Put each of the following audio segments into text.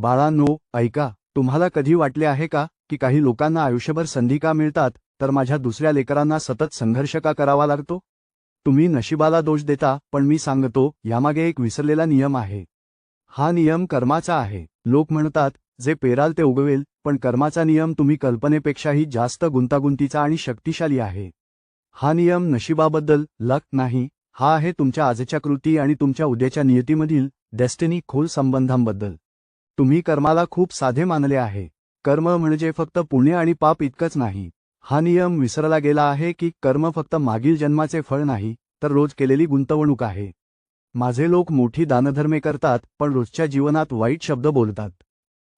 बाळांनो ऐका तुम्हाला कधी वाटले आहे का की काही लोकांना आयुष्यभर संधी का मिळतात तर माझ्या दुसऱ्या लेकरांना सतत संघर्ष का करावा लागतो? तुम्ही नशिबाला दोष देता पण मी सांगतो यामागे एक विसरलेला नियम आहे. हा नियम कर्माचा आहे. लोक म्हणतात जे पेराल ते उगवेल पण कर्माचा नियम तुम्ही कल्पनेपेक्षाही जास्त गुंतागुंतीचा आणि शक्तिशाली आहे. हा नियम नशिबाबद्दल लक नाही हा आहे तुमच्या आजच्या कृती आणि तुमच्या उद्याच्या नियतीमधील डेस्टिनी खोल संबंधांबद्दल. तुम्ही कर्माला खूप साधे मानले आहे. कर्म म्हणजे फक्त पुण्य आणि पाप इतकंच नाही. हा नियम विसरला गेला आहे की कर्म फक्त मागील जन्माचे फळ नाही तर रोज केलेली गुंतवणूक आहे. माझे लोक मोठी दानधर्मे करतात पण रोजच्या जीवनात वाईट शब्द बोलतात.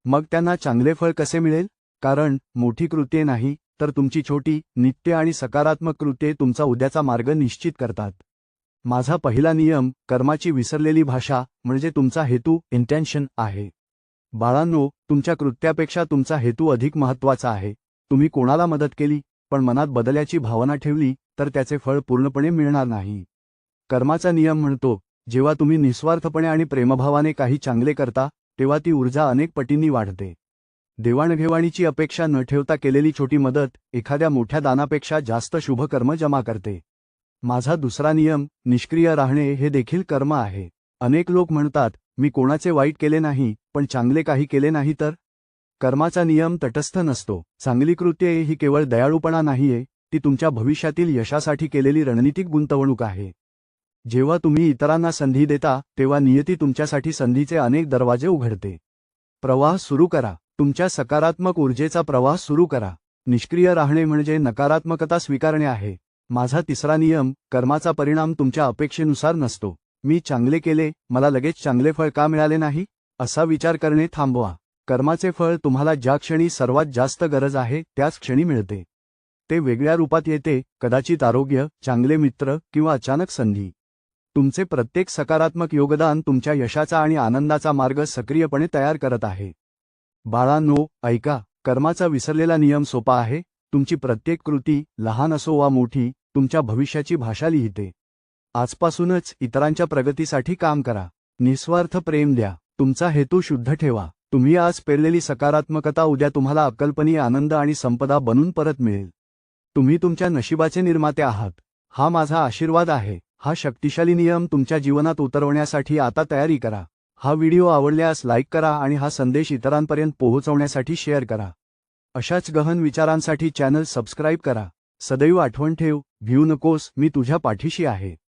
मग त्यांना चांगले फळ कसे मिळेल? कारण मोठी कृत्ये नाही तर तुमची छोटी नित्य आणि सकारात्मक कृत्ये तुमचा उद्याचा मार्ग निश्चित करतात. माझा पहिला नियम कर्माची विसरलेली भाषा म्हणजे तुमचा हेतू इंटेन्शन आहे. बाळांनो तुमच्या कृत्यापेक्षा तुमचा हेतू अधिक महत्त्वाचा आहे. तुम्ही कोणाला मदत केली पण मनात बदल्याची भावना ठेवली तर त्याचे फळ पूर्णपणे मिळणार नाही. कर्माचा नियम म्हणतो जेव्हा तुम्ही निस्वार्थपणे आणि प्रेमभावाने काही चांगले करता तेव्हा ती ऊर्जा अनेक पटींनी वाढते. देवाणघेवाणीची अपेक्षा न ठेवता केलेली छोटी मदत एखाद्या मोठ्या दानापेक्षा जास्त शुभ कर्म जमा करते. माझा दुसरा नियम निष्क्रिय राहणे हे देखील कर्म आहे. अनेक लोक म्हणतात मी कोणाचे वाईट केले नाही पण चांगले काही केले नाही तर? कर्माचा नियम तटस्थ नसतो. चांगली कृत्ये ही केवळ दयाळूपणा नाहीये ती तुमच्या भविष्यातील यशासाठी केलेली रणनीतिक गुंतवणूक आहे. जेव्हा तुम्ही इतरांना संधी देता तेव्हा नियती तुमच्यासाठी संधीचे अनेक दरवाजे उघडते. प्रवाह सुरू करा. तुमच्या सकारात्मक ऊर्जेचा प्रवाह सुरू करा. निष्क्रिय राहणे म्हणजे नकारात्मकता स्वीकारणे आहे. माझा तिसरा नियम कर्माचा परिणाम तुमच्या अपेक्षेनुसार नसतो. मी चांगले केले मला लगेच चांगले फळ का मिळाले नाही? असा विचार करणे थांबवा. कर्माचे फळ तुम्हाला ज्या क्षणी सर्वात जास्त गरज आहे त्याच क्षणी मिळते. ते वेगळ्या रूपात येते कदाचित आरोग्य चांगले मित्र किंवा अचानक संधी. तुमचे प्रत्येक सकारात्मक योगदान तुमच्या यशाचा आणि आनंदाचा मार्ग सक्रियपणे तयार करत आहे. बाळांनो ऐका कर्माचा विसरलेला नियम सोपा आहे. तुमची प्रत्येक कृती लहान असो वा मोठी तुमच्या भविष्याची भाषा लिहिते. आजपासूनच इतरांच्या प्रगतीसाठी काम करा. निस्वार्थ प्रेम द्या. तुमचा हेतू शुद्ध ठेवा. तुम्ही आज पेरलेली सकारात्मकता उद्या तुम्हाला अकल्पनीय आनंद आणि संपदा बनून परत मिळेल. तुम्ही तुमच्या नशिबाचे निर्माते आहात. हा माझा आशीर्वाद आहे. हा शक्तिशाली नियम तुमच्या जीवनात उतरवण्यासाठी आता तयारी करा. हा व्हिडिओ आवडल्यास लाईक करा आणि हा संदेश इतरांपर्यंत पोहोचवण्यासाठी शेअर करा. अशाच गहन विचारांसाठी चॅनल सबस्क्राईब करा. सदैव आठवण ठेव. भिऊ नकोस. मी तुझ्या पाठीशी आहे.